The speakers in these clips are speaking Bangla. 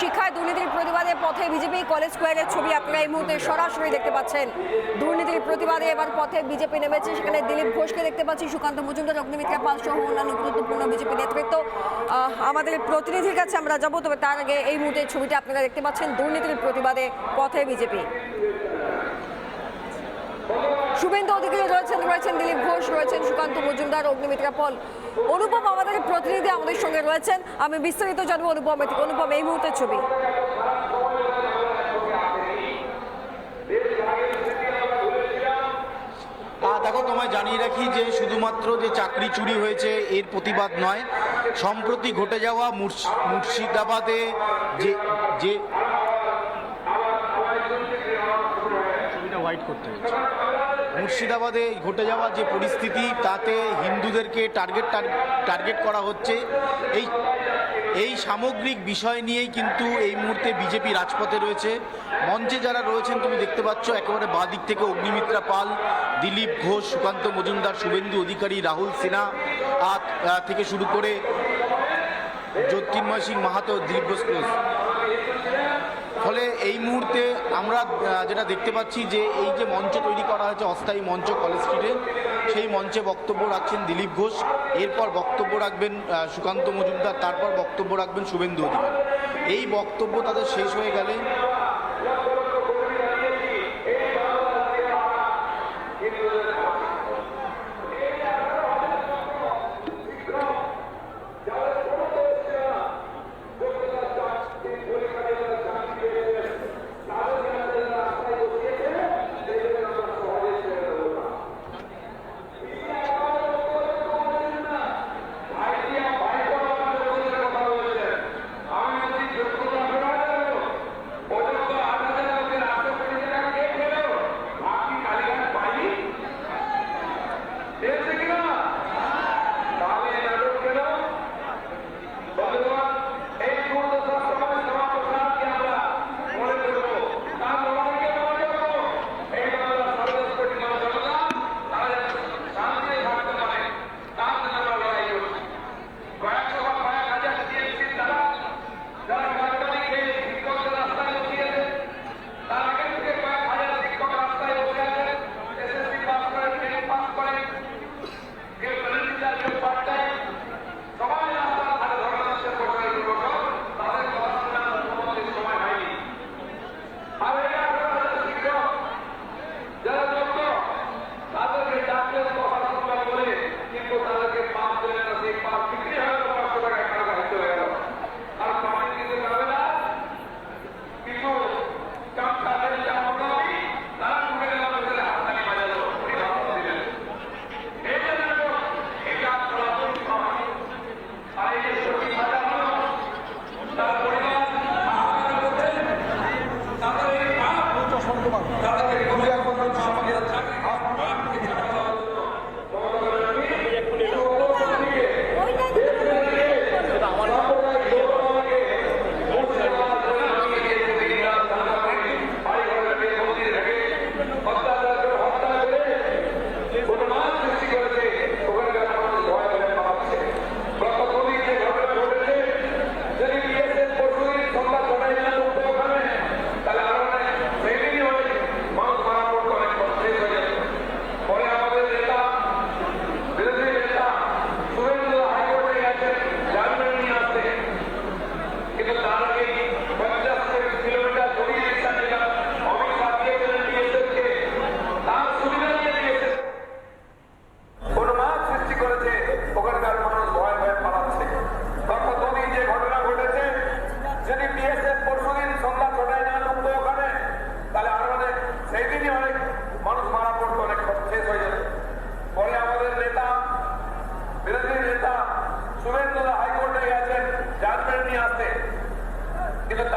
শিক্ষায় দুর্নীতির প্রতিবাদে পথে বিজেপি কলেজ স্কোয়ারের ছবি আপনারা এই মুহূর্তে সরাসরি দেখতে পাচ্ছেন। দুর্নীতির প্রতিবাদে এবার পথে বিজেপি নেমেছে, সেখানে দিলীপ ঘোষকে দেখতে পাচ্ছি, সুকান্ত মজুমদার অগ্নিমিত্রা পাল সহ অন্যান্য গুরুত্বপূর্ণ বিজেপি নেতৃত্ব। আমাদের প্রতিনিধির কাছে আমরা যাব, তবে তার আগে এই মুহূর্তে ছবিটা আপনারা দেখতে পাচ্ছেন, দুর্নীতির প্রতিবাদে পথে বিজেপি। শুভেন্দু অধিকারী রয়েছেন রয়েছেন দিলীপ ঘোষ, রয়েছেন সুকান্ত মজুমদার অগ্নিমিত্রা পল অনুপম আমাদের প্রতিনিধি আমাদের সঙ্গে রয়েছেন। আমি বিস্তারিত জানব অনুপমের থেকে অনুপম এই মুহূর্তের ছবি। দেখো তোমায় জানিয়ে রাখি যে শুধুমাত্র যে চাকরি চুরি হয়েছে এর প্রতিবাদ নয়। সম্প্রতি ঘটে যাওয়া মুর্শিদাবাদে যে যে ছবিটা হোয়াইট করতে হয়েছে। মুর্শিদাবাদে ঘটে যাওয়া যে পরিস্থিতি, তাতে হিন্দুদেরকে টার্গেট টার্গেট করা হচ্ছে এই এই সামগ্রিক বিষয় নিয়েই কিন্তু এই মুহূর্তে বিজেপি রাজপথে রয়েছে মঞ্চে যারা রয়েছেন, তুমি দেখতে পাচ্ছ, একেবারে বাদিক থেকে অগ্নিমিত্রা পাল, দিলীপ ঘোষ, সুকান্ত মজুমদার, শুভেন্দু অধিকারী, রাহুল সিনহা থেকে শুরু করে জ্যোতির্ময় সিং মাহাতো, দিলীপ ঘোষ। ফলে এই মুহূর্তে আমরা যেটা দেখতে পাচ্ছি যে এই যে মঞ্চ তৈরি করা হয়েছে, অস্থায়ী মঞ্চ কলেজ স্ট্রিটে সেই মঞ্চে বক্তব্য রাখছেন দিলীপ ঘোষ। এরপর বক্তব্য রাখবেন সুকান্ত মজুমদার, তারপর বক্তব্য রাখবেন শুভেন্দু অধিকার। এই বক্তব্য তাদের শেষ হয়ে গেলে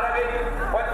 العربي